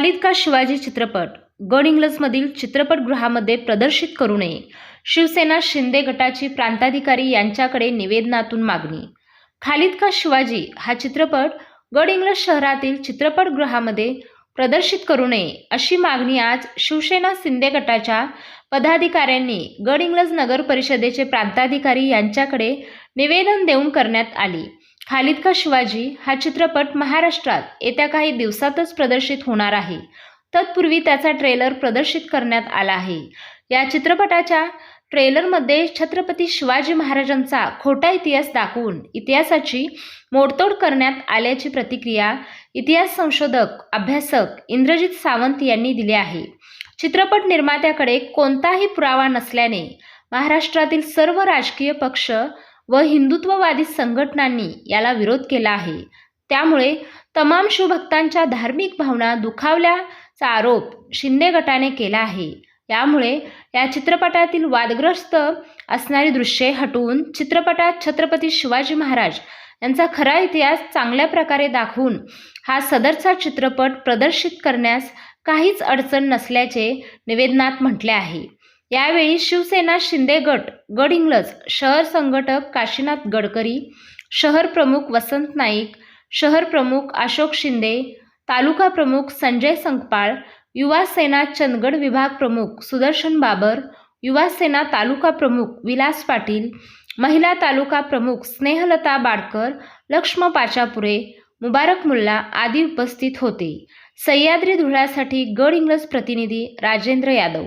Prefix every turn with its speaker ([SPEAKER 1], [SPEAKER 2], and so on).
[SPEAKER 1] खालिद का शिवाजी चित्रपट? गड इंग्लजमधील चित्रपटगृहामध्ये प्रदर्शित करू नये. शिवसेना शिंदे गटाची प्रांताधिकारी यांच्याकडे निवेदनातून मागणी. खालिद का शिवाजी? हा चित्रपट गड इंग्लज शहरातील चित्रपटगृहामध्ये प्रदर्शित करू नये अशी मागणी आज शिवसेना शिंदे गटाच्या पदाधिकाऱ्यांनी गड इंग्लज नगर परिषदेचे प्रांताधिकारी यांच्याकडे निवेदन देऊन करण्यात आली. खालिद का शिवाजी हा चित्रपट महाराष्ट्रात येत्या काही दिवसातच प्रदर्शित होणार आहे. तत्पूर्वी त्याचा ट्रेलर प्रदर्शित करण्यात आला आहे. या चित्रपटाच्या ट्रेलरमध्ये छत्रपती शिवाजी महाराजांचा खोटा इतिहास दाखवून इतिहासाची मोडतोड करण्यात आल्याची प्रतिक्रिया इतिहास संशोधक अभ्यासक इंद्रजित सावंत यांनी दिली आहे. चित्रपट निर्मात्याकडे कोणताही पुरावा नसल्याने महाराष्ट्रातील सर्व राजकीय पक्ष व हिंदुत्ववादी संघटनांनी याला विरोध केला आहे. त्यामुळे तमाम शिवभक्तांच्या धार्मिक भावना दुखावल्याचा आरोप शिंदे गटाने केला आहे. यामुळे या चित्रपटातील वादग्रस्त असणारी दृश्ये हटवून चित्रपटात छत्रपती शिवाजी महाराज यांचा खरा इतिहास चांगल्या प्रकारे दाखवून हा सदरचा चित्रपट प्रदर्शित करण्यास काहीच अडचण नसल्याचे निवेदनात म्हटले आहे. यावेळी शिवसेना शिंदे गट गड शहर संघटक काशीनाथ गडकरी शहर प्रमुख वसंत नाईक शहर प्रमुख अशोक शिंदे तालुका प्रमुख संजय संकपाळ युवा सेना चंदगड विभाग प्रमुख सुदर्शन बाबर युवा सेना तालुका प्रमुख विलास पाटील महिला तालुका प्रमुख स्नेहलता बाडकर लक्ष्म पाचापुरे मुबारक मुल्ला आदी उपस्थित होते. सह्याद्री धुळ्यासाठी गड इंग्लज प्रतिनिधी राजेंद्र यादव.